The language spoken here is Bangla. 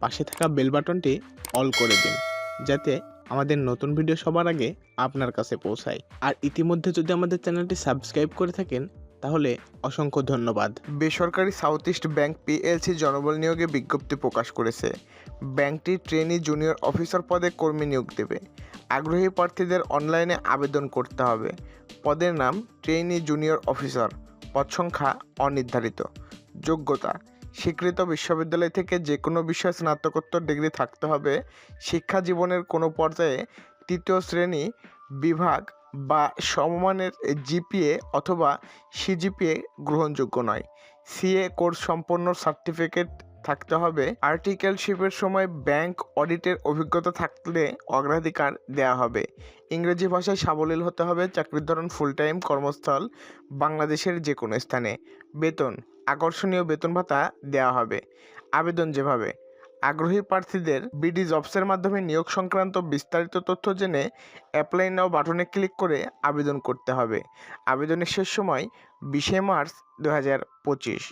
পাশে থাকা বেল বাটনটি অল করে দিন, যাতে আমাদের নতুন ভিডিও সবার আগে আপনার কাছে পৌঁছায়। আর ইতিমধ্যে যদি আমাদের চ্যানেলটি সাবস্ক্রাইব করে থাকেন, তাহলে অসংখ্য ধন্যবাদ। বেসরকারি সাউথ ইস্ট ব্যাংক পিএলসি জনবল নিয়োগে বিজ্ঞপ্তি প্রকাশ করেছে। ব্যাংকটি ট্রেনি জুনিয়র অফিসার পদে কর্মী নিয়োগ দেবে। আগ্রহী প্রার্থীদের অনলাইনে আবেদন করতে হবে। পদের নাম ট্রেনি জুনিয়র অফিসার। পদ সংখ্যা অনির্ধারিত। যোগ্যতা স্বীকৃত বিশ্ববিদ্যালয় থেকে যে কোনো বিষয়ে স্নাতকোত্তর ডিগ্রি থাকতে হবে, শিক্ষা জীবনের কোনো পর্যায়ে তৃতীয় শ্রেণি বিভাগ বা সমমানের জিপিএ অথবা সিজিপিএ গ্রহণযোগ্য নয়। সিএ কোর্স সম্পন্ন সার্টিফিকেট থাকতে হবে। আর্টিকেলশিপের সময় ব্যাংক অডিটের অভিজ্ঞতা থাকলে অগ্রাধিকার দেওয়া হবে। ইংরেজি ভাষায় সাবলীল হতে হবে। চাকরির ধরন ফুল টাইম কর্মস্থল বাংলাদেশের যে কোনো স্থানে। বেতন আকর্ষণীয় বেতন ভাতা দেওয়া হবে। আবেদন যেভাবে। আগ্রহী প্রার্থীদের বিডি জবসের মাধ্যমে নিয়োগ সংক্রান্ত বিস্তারিত তথ্য জেনে অ্যাপ্লাই নাও বাটনে ক্লিক করে আবেদন করতে হবে। আবেদনের শেষ সময় বিশে মার্চ দু হাজার পঁচিশ।